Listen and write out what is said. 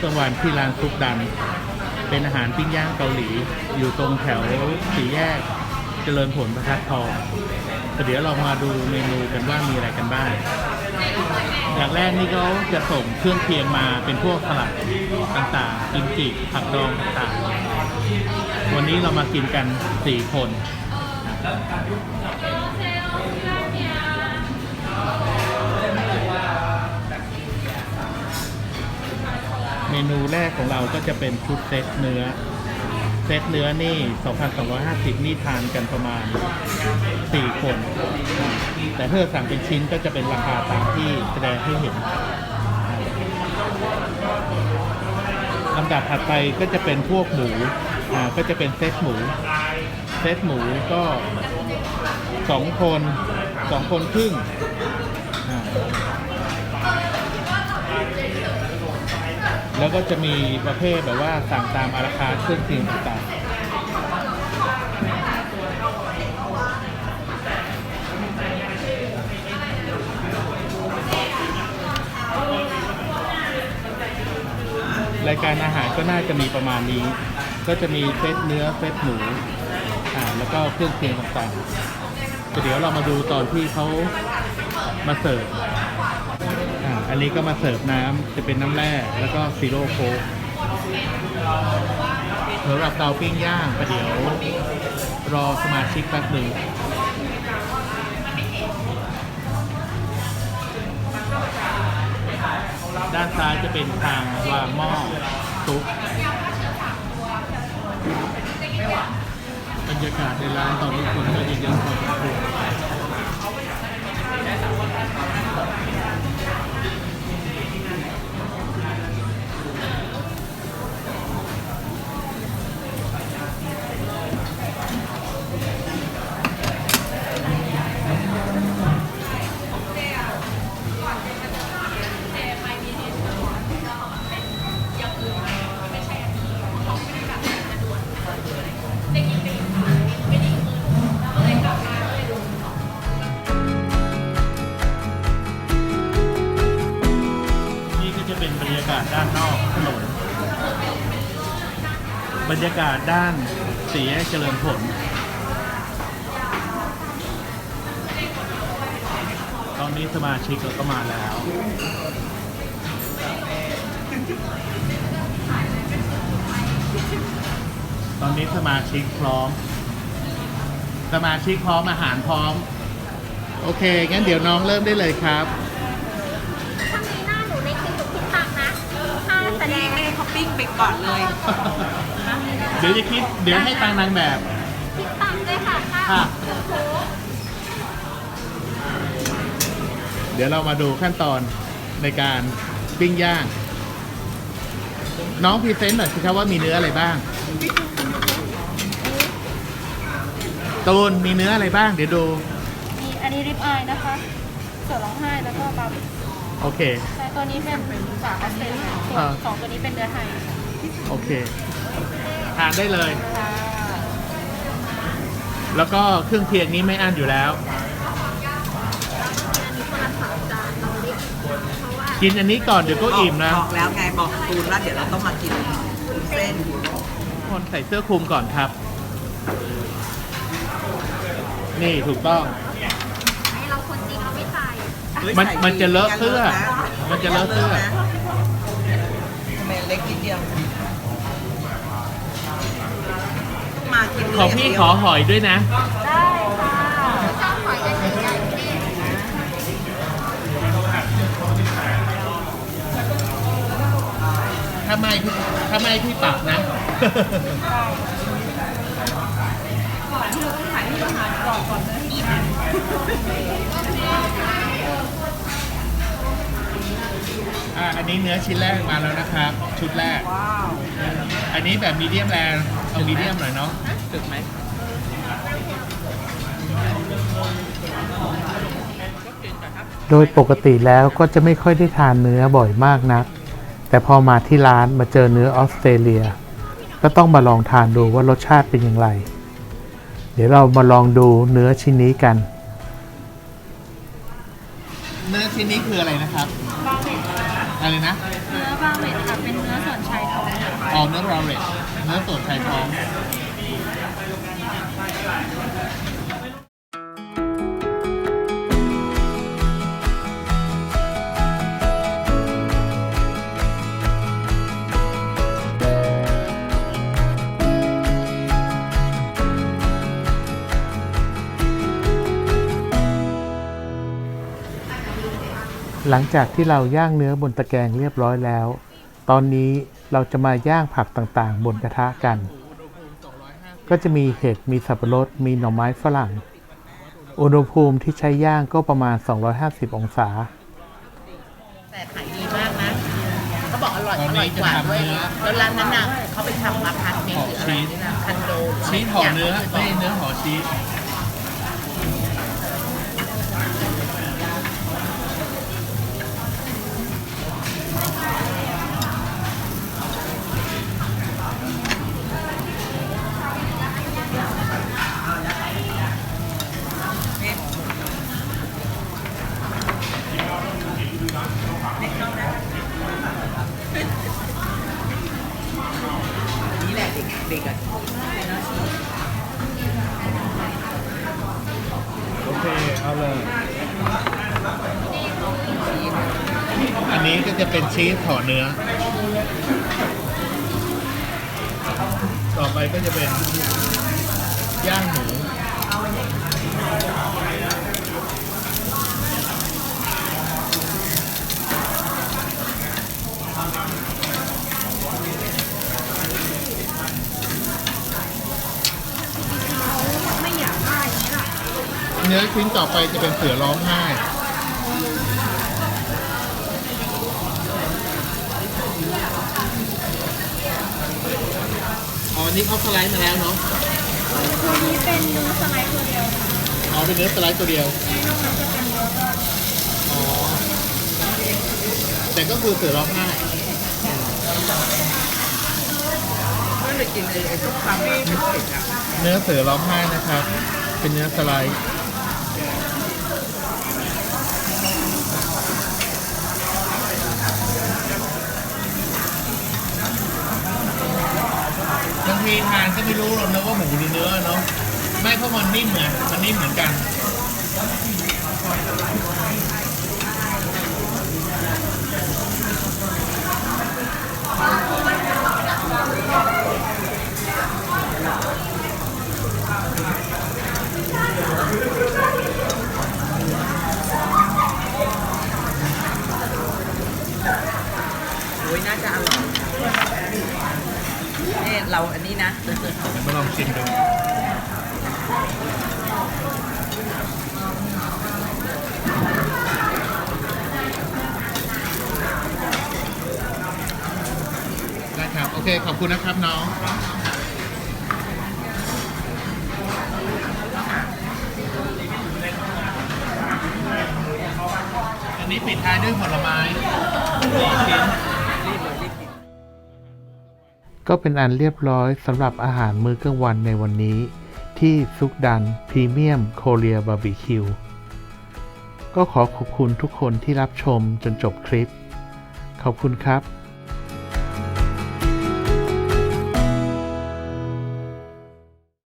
เรามากินอาหารมื้อกลางวันที่ร้านซุปดัน เป็นอาหารปิ้งย่างเกาหลี อยู่ตรงแถวสี่แยกเจริญผลประทัดทองแต่เดี๋ยวเรามาดูเมนูกันว่ามีอะไรกันบ้าง อย่างแรกนี่เขาจะส่งเครื่องเคียงมาเป็นพวกสลัดต่างๆกิมจิผักดองต่างๆ วันนี้เรามากินกัน4คน มนูแรกของเราก็จะเป็นชุดเซตเนื้อ เซตเนื้อนี่ 2,250 นี่ทานกันประมาณ 4 คน แต่ถ้าสั่งเป็นชิ้นก็จะเป็นราคาตามที่แสดงให้เห็นลำดับถัดไปก็จะเป็นพวกหมู อ่า ก็จะเป็นเซตหมู เซตหมูก็สองคนสองคนครึ่ง แล้วก็จะมีประเภทแบบว่าสั่งตามอาราคาเครื่องเคียงต่างรายการอาหารก็น่าจะมีประมาณนี้ ก็จะมีเซเนื้อเซหมูอ่าแล้วก็เครื่องเคียงต่างๆเดี๋ยวเรามาดูตอนที่เขามาเสิร์ฟ นนี้ก็มาเสิร์ฟน้ำจะเป็นน้ำแร่แล้วก็ซีโร่โค้กสำหรับเตาปิ้งย่างประเดี๋ยว รอสมาชิกแป๊บหนึ่งด้านซ้ายจะเป็นทางวางหม้อซุปบรรยากาศในร้านตอนนี้คนก็ยังเยอะพอสมควรากาศด้านนอกถนน บรรยากาศด้านสีแยกเจริญผล ตอนนี้สมาชิกเราก็มาแล้วตอนนี้สมาชิกพร้อม สมาชิกพร้อมอาหารพร้อม โอเค งั้นเดี๋ยวน้องเริ่มได้เลยครับ ปิ้งไปก่อนเลยเดี๋ยวจะคิด เดี๋ยวให้ตังค์นางแบบคิดตังค์ด้วยค่ะค่าค่ะโอ้โหเดี๋ยวเรามาดูขั้นตอนในการปิ้งย่าง น้องพรีเซนต์หน่อยสิครับว่ามีเนื้ออะไรบ้าง ตูนมีเนื้ออะไรบ้าง เดี๋ยวดู มีอันนี้ริบอายนะคะเสือร้องไห้แล้วก็บาร์บี โอเค แต่ตัวนี้เป็นสาออสเตรเลียส่วอ่า นสองตัวนี้เป็นเนื้อไทยค่ะโอเค ทานได้เลยค่ะแล้วก็เครื่องเคียงนี้ไม่อั้นอยู่แล้ว กินอันนี้ก่อนเดี๋ยวก็อิ่มนะบอกแล้วไงบอกตูนว่าเดี๋ยวเราต้องมากินเส้นคนใส่เสื้อคลุมก่อนครับ นี่ถูกต้อง มันใส่มันจะเลอะย่าเสื้อนะมันจะเลอะเสื้อย่านะทำไมเล็กนิดเดียวมากินของพี่ขอหอยด้วยนะ ได้ค่ะชอบหอยกันใหญ่ๆนี่ถ้าไม่พี่ถ้าไม่พี่ปรับนะ อะอันนี้เนื้อชิ้นแรกมาแล้วนะครับ ชุดแรก ว้าวอันนี้แบบมีเดียมแรงเอามีเดียมหน่อยเนาะถึกไหมโดยปกติแล้วก็จะไม่ค่อยได้ทานเนื้อบ่อยมากนัก แต่พอมาที่ร้านมาเจอเนื้อออสเตรเลีย ก็ต้องมาลองทานดูว่ารสชาติเป็นอย่างไร เดี๋ยวเรามาลองดูเนื้อชิ้นนี้กัน เนื้อชิ้นนี้คืออะไรนะครับบาร์บี อะไรนะ เนื้อบาเวตค่ะ เป็นเนื้อส่วนชายท้องออเนื้อราเรตเนื้อสดไทยท้อง หลังจากที่เราย่างเนื้อบนตะแกรงเรียบร้อยแล้ว ตอนนี้เราจะมาย่างผักต่างๆ บนกระทะกัน ก็จะมีเห็ด มีสับปะรด มีหน่อไม้ฝรั่ง อุณหภูมิที่ใช้ย่างก็ประมาณ 250 องศา แต่ขายดีมากนะเขาบอกอร่อยตออนนี้ร่อยกว่าด้วยจะทำเนื้อแล้วร้านนั้นน่ะเขาไปทำมาพาร์ทเมนต์หรืออะไรนี่นะคันโดชีสห่อเนื้อไม่เนื้อห่อชีส นี่แหละเด็กเด็กอะโอเค เอาเลย อันนี้ก็จะเป็นชีสห่อเนื้อ ต่อไปก็จะเป็นย่างหมูอยากได้อย่างนี้ล่ะ เนื้อชิ้นต่อไปจะเป็นเสือร้องไห้อ๋อนี่เขาสไลด์มาแล้วเนาะตัวนี้เป็นเนื้อสไลด์ตัวเดียวค่ะอ๋อเป็นเนื้อสไลด์ตัวเดียวนอกนั้นจะเป็นเนื้อทอดอ๋อแต่ก็คือเสือร้องไห้ก็เลยกินไอ้ไอ้ทุกคำไม่เผ็ดอะเนื้อเสือร้องไห้นะครับ เป็นเนื้อสไลด์ ทีทานก็ไม่รู้หรอกนะว่าหมูหรือเนื้อเนาะไม่เพราะมันนิ่มไงมันนิ่มเหมือนกันโอ้ยน่าจะอร่อย เนี่ยเราอันนี้นะเดี๋ยวมาลองชิมดูได้ครับ โอเค ขอบคุณนะครับน้องอันนี้ปิดท้ายด้วยผลไม้สี่ชิ้น ก็เป็นอันเรียบร้อยสำหรับอาหารมื้อกลางวันในวันนี้ ที่ซุกดันพรีเมียมโคเรียบาร์บีคิวก็ขอขอบคุณทุกคนที่รับชมจนจบคลิป ขอบคุณครับ